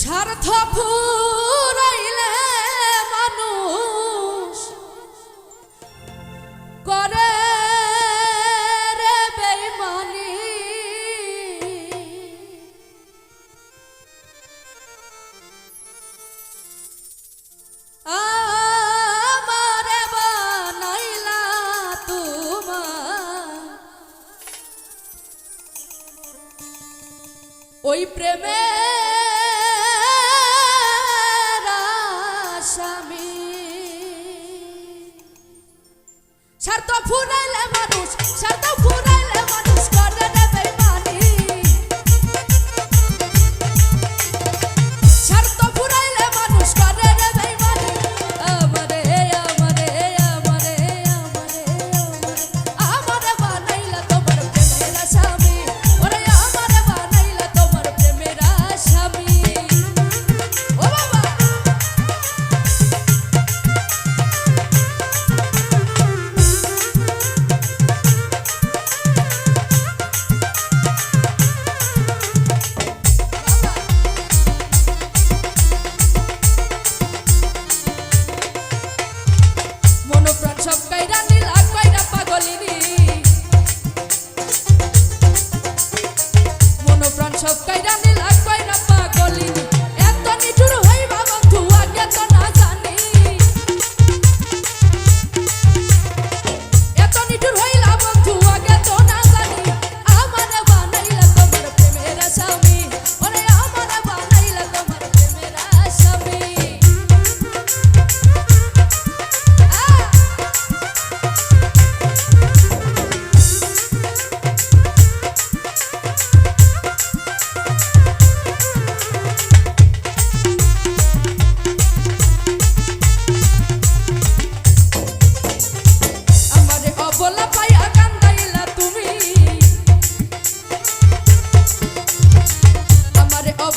স্বার্থ ফুরাইলে মানুষ করে রে বেমানি আমারে বানাইলা তোমার। ওই প্রেমের স্বার্থ ফুরাইলে মানুষ স্বার্থ ফুরাইলে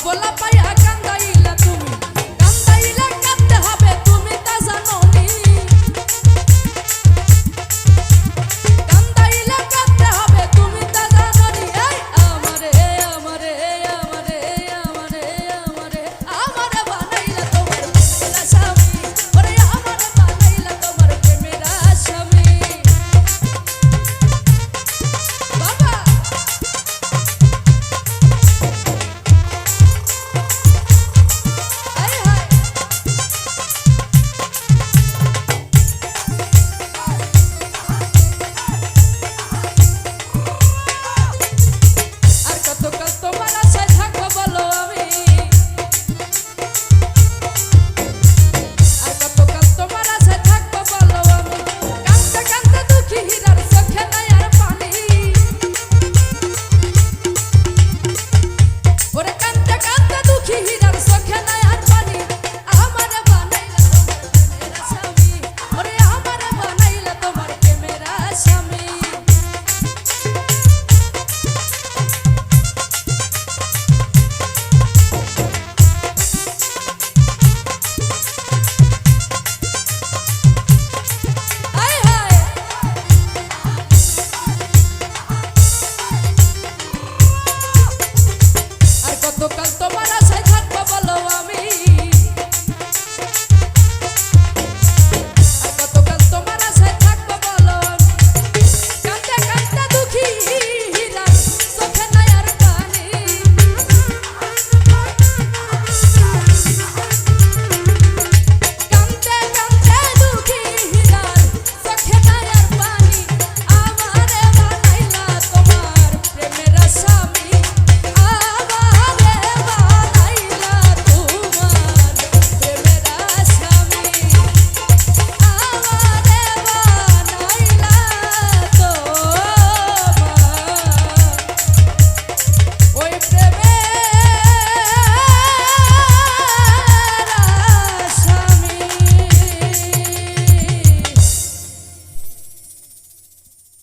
我拉